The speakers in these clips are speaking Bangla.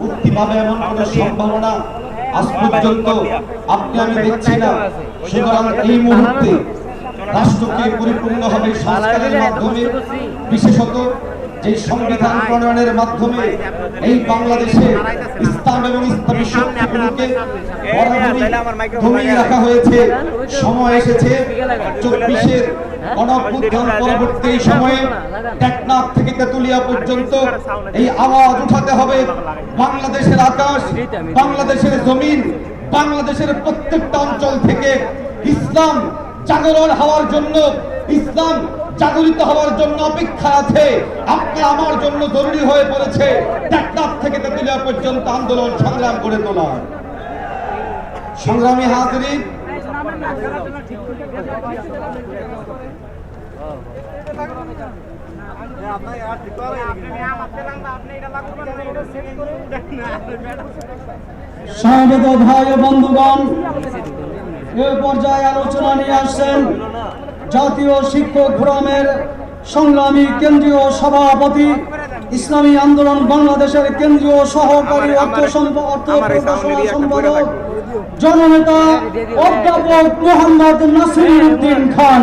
মুক্তি পাবে এমন কোন সম্ভাবনা আজ পর্যন্ত আপনি আমি দেখছি না। সুতরাং এই মুহূর্তে রাষ্ট্রকে পরিপূর্ণভাবে সংস্কারের মাধ্যমে, বিশেষত যে সংবিধান প্রণয়নের মাধ্যমে এই বাংলাদেশে ইসলাম এবং ইসলামী শক্তিগুলোকে দমিয়ে রাখা হয়েছে। সময় এসেছে। চব্বিশের গণঅভ্যুত্থান পরবর্তী সময়ে টেকনাফ থেকে তেতুলিয়া পর্যন্ত এই আওয়াজ উঠাতে হবে। বাংলাদেশের আকাশ বাংলাদেশের জমিন বাংলাদেশের প্রত্যেকটা অঞ্চল থেকে ইসলাম জাগরণ হওয়ার জন্য ইসলাম জাগরিত হওয়ার জন্য অপেক্ষা আছে। আপনার আমার জন্য জরুরি হয়ে পড়েছে। টেকনাফ থেকে তেতুলিয়া পর্যন্ত আন্দোলন সংগ্রাম করে তোলা। সংগ্রামী হাজরিন সমবেত ভাই বন্ধুগণ, এ পর্যায়ে আলোচনা নিয়ে আসছেন জাতীয় শিক্ষক ফোরামের সংগ্রামী কেন্দ্রীয় সভাপতি ইসলামী আন্দোলন বাংলাদেশের কেন্দ্রীয় সহকারী অর্থ অর্থ সম্পাদক জননেতা অধ্যাপক মোহাম্মদ খান।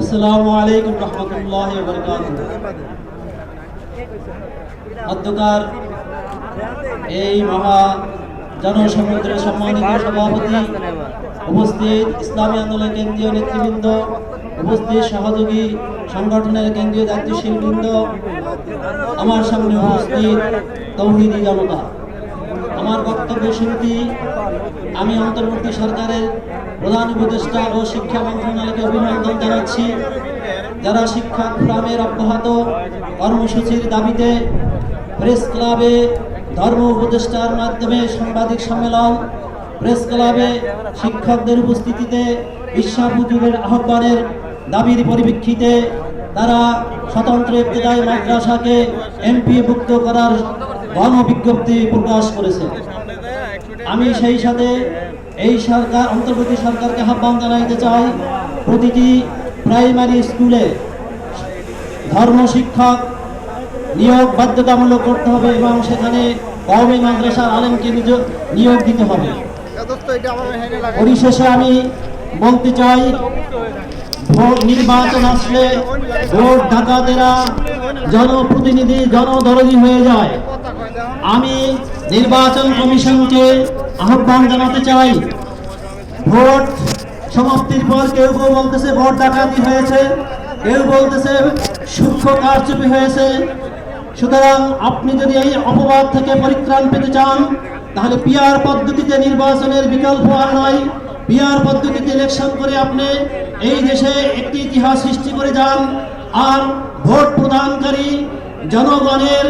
আসসালামু আলাইকুম রহমতুল্লাহ অধ্যকার এই মহা জনসমুদ্রের সম্মানিত সভাপতি উপস্থিত ইসলামী আন্দোলনের কেন্দ্রীয় নেতৃবৃন্দ, উপস্থিত সহযোগী সংগঠনের কেন্দ্রীয় দায়িত্বশীল বৃন্দ আমার সামনে উপস্থিত তৌহিদি জনতা। আমার বক্তব্য শুরুটি আমি অন্তর্বর্তী সরকারের প্রধান উপদেষ্টা ও শিক্ষা মন্ত্রণালয়কে অভিনন্দন জানাচ্ছি, যারা শিক্ষা ফোরামের অব্যাহত কর্মসূচির দাবিতে প্রেস ক্লাবে ধর্ম উপদেষ্টার মাধ্যমে সাংবাদিক সম্মেলন, প্রেস ক্লাবে শিক্ষকদের উপস্থিতিতে বিশ্বাপুজুরের আহ্বানের দাবির পরিপ্রেক্ষিতে তারা স্বতন্ত্র ইবতদায়ী মাদ্রাসাকে এমপিভুক্ত করার গণবিজ্ঞপ্তি প্রকাশ করেছে। আমি সেই সাথে এই সরকার, অন্তর্বর্তী সরকারকে আহ্বান জানাইতে চাই, প্রতিটি প্রাইমারি স্কুলে ধর্ম শিক্ষক নিয়োগ বাধ্যতামূলক করতে হবে এবং সেখানে কওমি মাদ্রাসার আলেমকে নিয়োগ দিতে হবে। পরিশেষে আমি বলতে চাই ভোট নির্বাচন আসলে ভোট ডাকাতেরা জনপ্রতিনিধি জনদরদি হয়ে যায়। আমি নির্বাচন কমিশনকে আহ্বান জানাতে চাই ভোট সমাপ্তির পর কেউ কেউ বলতেছে ভোট ডাকাতি হয়েছে কেউ বলতেছে সূক্ষ্ম কারচুপি হয়েছে সুতরাং আপনি যদি এই অপবাদ থেকে পরিত্রাণ পেতে চান, তাহলে পিয়ার পদ্ধতিতে নির্বাচনের বিকল্প আর নয়। পিয়ার পদ্ধতিতে ইলেকশন করে আপনি এই দেশে একটি ইতিহাস সৃষ্টি করে যান। আর ভোট প্রদানকারী জনগণের